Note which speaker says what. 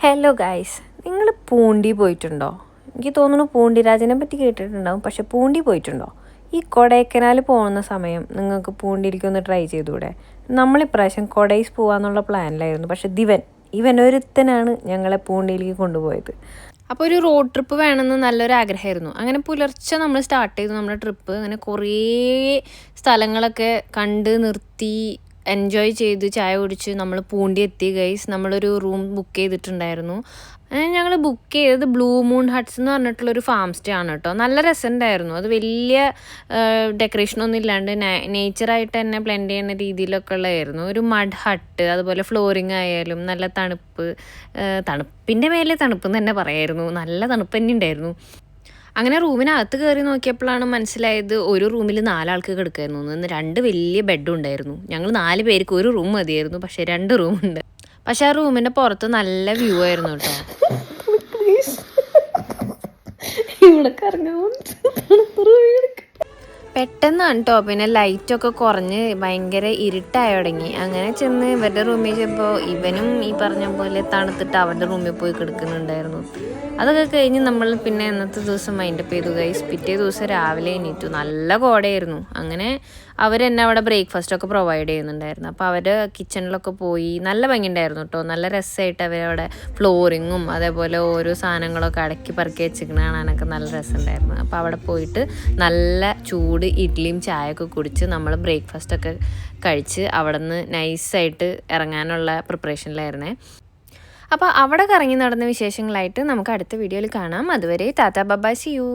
Speaker 1: Hello guys നിങ്ങൾ പൂണ്ടി പോയിട്ടുണ്ടോ? എനിക്ക് തോന്നുന്നു പൂണ്ടിരാജനെ പറ്റി കേട്ടിട്ടുണ്ടാവും. പക്ഷെ പൂണ്ടി പോയിട്ടുണ്ടോ? ഈ കൊടൈക്കനാൽ പോകുന്ന സമയം നിങ്ങൾക്ക് പൂണ്ടിയിലേക്ക് ഒന്ന് ട്രൈ ചെയ്തുകൂടെ? നമ്മളിപ്രാവശ്യം കൊടൈസ് പോകാന്നുള്ള പ്ലാനിലായിരുന്നു പക്ഷെ ദിവൻ ഇവൻ ഒരുത്തനാണ് ഞങ്ങളെ പൂണ്ടിയിലേക്ക് കൊണ്ടുപോയത്. അപ്പോൾ ഒരു റോഡ് ട്രിപ്പ് വേണമെന്ന് നല്ലൊരു ആഗ്രഹമായിരുന്നു. അങ്ങനെ പുലർച്ചെ നമ്മൾ സ്റ്റാർട്ട് ചെയ്തു. നമ്മുടെ ട്രിപ്പ് അങ്ങനെ കുറേ സ്ഥലങ്ങളൊക്കെ കണ്ട് നിർത്തി എൻജോയ് ചെയ്ത് ചായ കുടിച്ച് നമ്മൾ പൂണ്ടി എത്തി ഗൈസ് നമ്മളൊരു റൂം ബുക്ക് ചെയ്തിട്ടുണ്ടായിരുന്നു. അങ്ങനെ ഞങ്ങൾ ബുക്ക് ചെയ്തത് ബ്ലൂ മൂൺ ഹട്ട്സ് എന്ന് പറഞ്ഞിട്ടുള്ളൊരു ഫാം സ്റ്റേ ആണ് കേട്ടോ നല്ല രസമുണ്ടായിരുന്നു അത് വലിയ ഡെക്കറേഷനൊന്നും ഇല്ലാണ്ട് നേച്ചറായിട്ട് തന്നെ ബ്ലെൻഡ് ചെയ്യുന്ന രീതിയിലൊക്കെ ഉള്ളതായിരുന്നു ഒരു മഡ് ഹട്ട് അതുപോലെ ഫ്ലോറിങ് ആയാലും നല്ല തണുപ്പ് തണുപ്പിന്റെ മേലെ തണുപ്പ് എന്ന് തന്നെ പറയായിരുന്നു. നല്ല തണുപ്പ് തന്നെ ഉണ്ടായിരുന്നു അങ്ങനെ റൂമിനകത്ത് കയറി നോക്കിയപ്പോഴാണ് മനസ്സിലായത് ഒരു റൂമിൽ നാലാൾക്ക് കിടക്കായിരുന്നു. ഇന്ന് രണ്ട് വലിയ ബെഡും ഉണ്ടായിരുന്നു. ഞങ്ങൾ നാല് പേർക്ക് ഒരു റൂം മതിയായിരുന്നു. പക്ഷെ രണ്ട് റൂം ഉണ്ട്. പക്ഷെ ആ റൂമിന്റെ പുറത്ത് നല്ല വ്യൂ ആയിരുന്നു കേട്ടോ.
Speaker 2: ഇവിടെ കറങ്ങാൻ
Speaker 1: പെട്ടെന്നാണ് കേട്ടോ പിന്നെ ലൈറ്റൊക്കെ കുറഞ്ഞ് ഭയങ്കര ഇരുട്ടായി തുടങ്ങി. അങ്ങനെ ചെന്ന് ഇവരുടെ റൂമിൽ ചെന്നപ്പോൾ ഇവനും ഈ പറഞ്ഞ പോലെ തണുത്തിട്ട് അവരുടെ റൂമിൽ പോയി കിടക്കുന്നുണ്ടായിരുന്നു. അതൊക്കെ കഴിഞ്ഞ് നമ്മൾ പിന്നെ ഇന്നത്തെ ദിവസം മൈൻഡപ്പ് ചെയ്തു. ഗൈസ് പിറ്റേ ദിവസം രാവിലെ എണീറ്റു. നല്ല കോടയായിരുന്നു. അങ്ങനെ അവരെന്നെ അവിടെ ബ്രേക്ക്ഫാസ്റ്റൊക്കെ പ്രൊവൈഡ് ചെയ്യുന്നുണ്ടായിരുന്നു. അപ്പോൾ അവർ കിച്ചണിലൊക്കെ പോയി നല്ല ഭംഗിയുണ്ടായിരുന്നു കേട്ടോ നല്ല രസമായിട്ട് അവരവിടെ ഫ്ലോറിങ്ങും അതേപോലെ ഓരോ സാധനങ്ങളൊക്കെ അടക്കി പറക്കി വെച്ചിരിക്കണ കാണാനൊക്കെ നല്ല രസമുണ്ടായിരുന്നു. അപ്പോൾ അവിടെ പോയിട്ട് നല്ല ചൂട് ഇഡ്ഡലിയും ചായയൊക്കെ കുടിച്ച് നമ്മൾ ബ്രേക്ക്ഫാസ്റ്റൊക്കെ കഴിച്ച് അവിടെ നിന്ന് നൈസായിട്ട് ഇറങ്ങാനുള്ള പ്രിപ്പറേഷനിലായിരുന്നേ. അപ്പോൾ അവിടെ കറങ്ങി നടന്ന വിശേഷങ്ങളായിട്ട് നമുക്ക് അടുത്ത വീഡിയോയിൽ കാണാം. അതുവരെ ടാറ്റ ബബാ യു